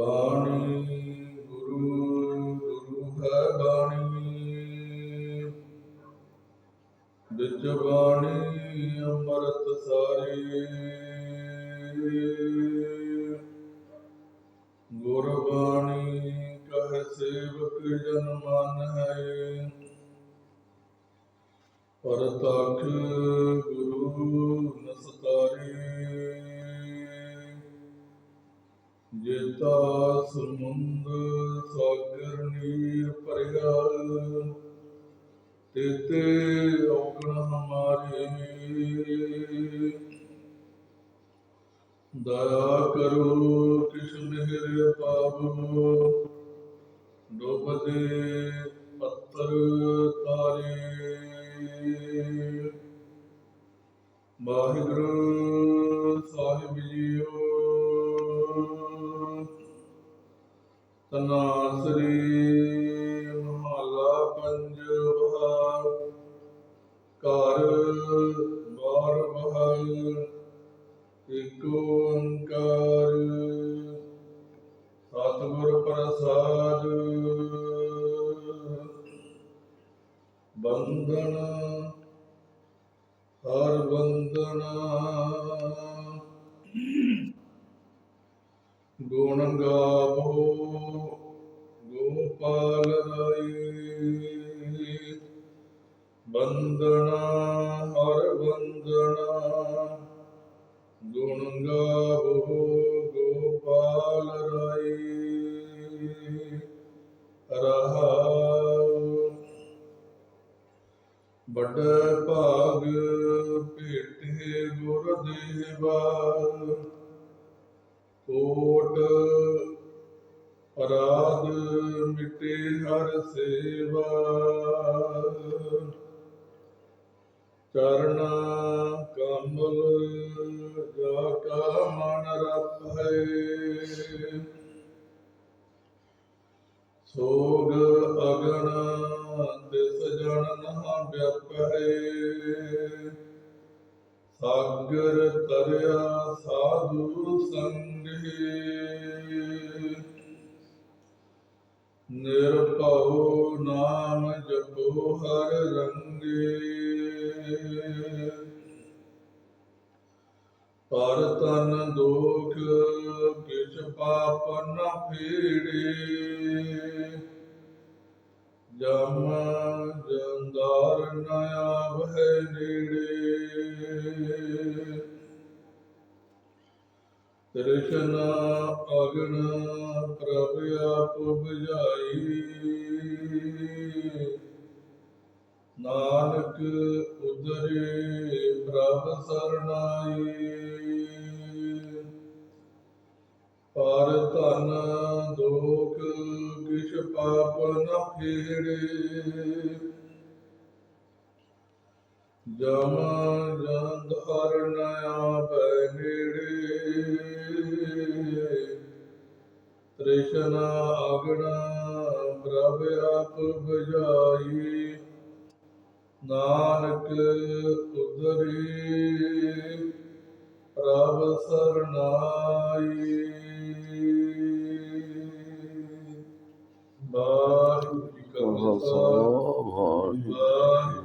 ਬਾਣੀ ਗੁਰੂ ਗੁਰੂ ਹੈ ਬਾਣੀ। ਵਿੱਚ ਬਾਣੀ ਅੰਮ੍ਰਿਤ ਸਾਰੀ। ਸੇਵਕ ਜਨ ਮਨ ਹੈ। ਪਰਤਖ ਜੇਤਾ ਸਮੁੰਦ ਸਾਗਰ ਨੀਰ ਭਰਿਆ ਤੇਤੇ ਔਗਣ ਹਮਾਰੇ। ਦਇਆ ਕਰੋ ਕਿਛ ਮਿਹਰ ਪਾਵੋ, ਡੋਬਦੇ ਪੱਤਰ ਤਾਰੇ। ਵਾਹਿਗੁਰੂ ਤਨਾਸਰੀ ਮਹਲਾ ਪੰਜਵਾ ਘਰ ਬਾਰ ਬਹਲ ਏਕ ਓੰਕਾਰ ਸਤਿਗੁਰ ਪ੍ਰਸਾਦ ਬੰਦਨ ਹਰ ਬੰਦਨਾ ਗੁਣ ਗਾਵੋ ਗੋਪਾਲ ਰਾਈ ਬੰਦਨਾ ਹਰ ਬੰਦਨਾ ਗੁਣ ਗਾਵੋ ਗੋਪਾਲ ਰਾਈ ਰਹਾਉ ਵੱਡਾ ਭਾਗ ਭੇਟੇ ਗੁਰ ਦੇਵਾ ਕੋਟ ਅਰਾਧ ਮਿਟੇ ਹਰ ਸੇਵਾ। ਚਰਨਾ ਕਮਲ ਜਾ ਕਾ ਮਨ ਰਤ ਹੈ। ਸੋਗ ਅਗਨ ਤਿਸ ਜਨ ਨਾ ਵਿਅਪ ਹੈ। ਸਾਗਰ ਤਰਿਆ ਸਾਧੂ ਸੰਗੇ। ਨਿਰਭਉ ਨਾਮ ਜਪੋ ਹਰ ਰੰਗੇ। ਪਰ ਤਨ ਦੋਖ ਕਿਛ ਪਾਪ ਨ ਫੇੜੇ। ਜਮ ਜੰਦਾਰ ਨ ਆਵਹਿ ਨੇੜੇ। ਤ੍ਰਿਸ਼ਨ ਅਗਨ ਪ੍ਰਭ ਆਪ ਬੁਝਾਈ ਨਾਨਕ ਉਦਰੇ ਪ੍ਰਭ ਸਰਣਾਈ। ਪਰ ਧਨ ਦੋਖ ਕਿਛ ਪਾਪ ਨ ਫੇੜੇ। ਜਮ ਜੰਦ ਹਰ ਨਇਆ ਬੈ ਨੇੜੇ। ਤ੍ਰਿਸ਼ਨ ਅਗਨ ਪ੍ਰਭ ਆਪ ਬੁਝਾਈ ਨਾਨਕ ਉਦਰੀ ਪ੍ਰਭ ਸਰਨਾਈ। ਜੀ ਕਾ ਖਾਲਸਾ। ਵਾਹਿਗੁਰੂ